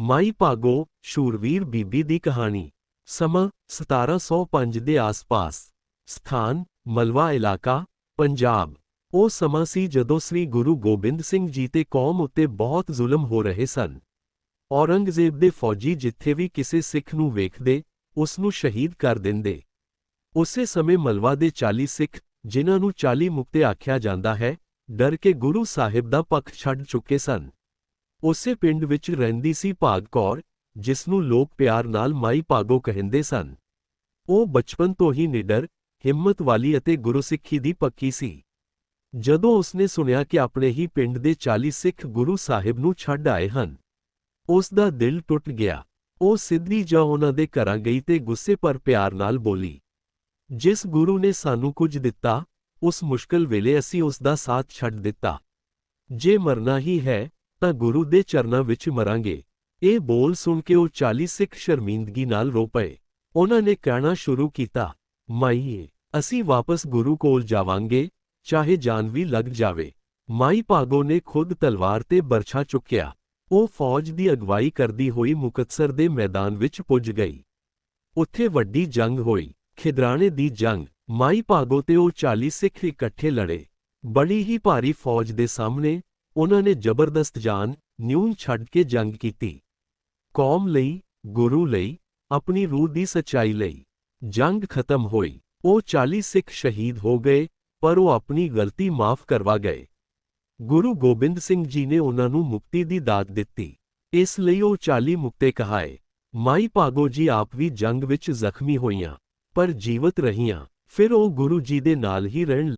ਮਾਈ ਭਾਗੋ, ਸ਼ੂਰਵੀਰ ਬੀਬੀ ਦੀ ਕਹਾਣੀ, ਸਮਾਂ 1705 ਦੇ ਆਸ-ਪਾਸ। ਸਥਾਨ, ਮਲਵਾ ਇਲਾਕਾ, ਪੰਜਾਬ। ਉਹ ਸਮਾਂ ਸੀ ਜਦੋਂ ਸ੍ਰੀ ਗੁਰੂ ਗੋਬਿੰਦ ਸਿੰਘ ਜੀ ਤੇ ਕੌਮ ਉੱਤੇ ਬਹੁਤ ਜ਼ੁਲਮ ਹੋ ਰਹੇ ਸਨ। ਔਰੰਗਜ਼ੇਬ ਦੇ ਫੌਜੀ ਜਿੱਥੇ ਵੀ ਕਿਸੇ ਸਿੱਖ ਨੂੰ ਵੇਖਦੇ ਉਸ ਨੂੰ ਸ਼ਹੀਦ ਕਰ ਦਿੰਦੇ। ਉਸੇ ਸਮੇਂ ਮਲਵਾ ਦੇ 40 ਸਿੱਖ, ਜਿਨ੍ਹਾਂ ਨੂੰ 40 ਮੁਕਤੇ ਆਖਿਆ ਜਾਂਦਾ ਹੈ, ਡਰ ਕੇ ਗੁਰੂ ਸਾਹਿਬ ਦਾ ਪੱਖ ਛੱਡ ਚੁੱਕੇ ਸਨ। ਉਸੇ ਪਿੰਡ ਵਿੱਚ ਰਹਿੰਦੀ ਸੀ ਭਾਗ ਕੌਰ ਜਿਸ ਨੂੰ ਲੋਕ ਪਿਆਰ ਨਾਲ ਮਾਈ ਭਾਗੋ ਕਹਿੰਦੇ ਸਨ। ਉਹ ਬਚਪਨ ਤੋਂ ਹੀ ਨਿਡਰ, ਹਿੰਮਤ ਵਾਲੀ ਅਤੇ ਗੁਰੂਸਿੱਖੀ ਦੀ ਪੱਕੀ ਸੀ। ਜਦੋਂ ਉਸਨੇ ਸੁਣਿਆ ਕਿ ਆਪਣੇ ਹੀ ਪਿੰਡ ਦੇ 40 ਸਿੱਖ ਗੁਰੂ ਸਾਹਿਬ ਨੂੰ ਛੱਡ ਆਏ ਹਨ ਉਸ ਦਾ ਦਿਲ ਟੁੱਟ ਗਿਆ। ਉਹ ਸਿੱਧੀ ਜਾ ਉਹਨਾਂ ਦੇ ਘਰਾਂ ਗਈ ਤੇ ਗੁੱਸੇ ਪਰ ਪਿਆਰ ਨਾਲ ਬੋਲੀ, ਜਿਸ ਗੁਰੂ ਨੇ ਸਾਨੂੰ ਕੁਝ ਦਿੱਤਾ, ਉਸ ਮੁਸ਼ਕਲ ਵੇਲੇ ਅਸੀਂ ਉਸ ਦਾ ਸਾਥ ਛੱਡ ਦਿੱਤਾ। ਜੇ ਮਰਨਾ ਹੀ ਹੈ ਤਾਂ ਗੁਰੂ ਦੇ ਚਰਨਾਂ ਵਿੱਚ ਮਰਾਂਗੇ। ਇਹ ਬੋਲ ਸੁਣ ਕੇ ਉਹ 40 ਸਿੱਖ ਸ਼ਰਮਿੰਦਗੀ ਨਾਲ ਰੋ ਪਏ। ਉਹਨਾਂ ਨੇ ਕਹਿਣਾ ਸ਼ੁਰੂ ਕੀਤਾ, ਮਾਈਏ, ਅਸੀਂ ਵਾਪਸ ਗੁਰੂ ਕੋਲ ਜਾਵਾਂਗੇ, ਚਾਹੇ ਜਾਨ ਵੀ ਲੱਗ ਜਾਵੇ। ਮਾਈ ਭਾਗੋ ਨੇ ਖੁਦ ਤਲਵਾਰ ਤੇ ਬਰਛਾ ਚੁੱਕਿਆ। ਉਹ ਫੌਜ ਦੀ ਅਗਵਾਈ ਕਰਦੀ ਹੋਈ ਮੁਕਤਸਰ ਦੇ ਮੈਦਾਨ ਵਿੱਚ ਪੁੱਜ ਗਈ। ਉੱਥੇ ਵੱਡੀ ਜੰਗ ਹੋਈ, ਖਿਦਰਾਣੇ ਦੀ ਜੰਗ। ਮਾਈ ਭਾਗੋ ਤੇ ਉਹ 40 ਸਿੱਖ ਇਕੱਠੇ ਲੜੇ। ਬੜੀ ਹੀ ਭਾਰੀ ਫੌਜ ਦੇ ਸਾਹਮਣੇ ਉਹਨਾਂ ਨੇ ਜ਼ਬਰਦਸਤ ਜਾਨ, ਨਿਊਨ ਛੱਡ ਕੇ ਜੰਗ ਕੀਤੀ। ਕੌਮ ਲਈ, ਗੁਰੂ ਲਈ, ਆਪਣੀ ਰੂਹ ਦੀ ਸੱਚਾਈ ਲਈ। ਜੰਗ ਖਤਮ ਹੋਈ। ਉਹ 40 ਸਿੱਖ ਸ਼ਹੀਦ ਹੋ ਗਏ, ਪਰ ਉਹ ਆਪਣੀ ਗਲਤੀ ਮਾਫ ਕਰਵਾ ਗਏ। ਗੁਰੂ ਗੋਬਿੰਦ ਸਿੰਘ ਜੀ ਨੇ ਉਹਨਾਂ ਨੂੰ ਮੁਕਤੀ ਦੀ ਦਾਤ ਦਿੱਤੀ। ਇਸ ਲਈ ਉਹ 40 ਮੁਕਤੇ ਕਹਾਏ। ਮਾਈ ਭਾਗੋ ਜੀ ਆਪ ਵੀ ਜੰਗ ਵਿੱਚ ਜ਼ਖਮੀ ਹੋਈਆਂ, ਪਰ ਜੀਵਤ ਰਹੀਆਂ। ਫਿਰ ਉਹ ਗੁਰੂ ਜੀ ਦੇ ਨਾਲ ਹੀ ਰਹਿਣ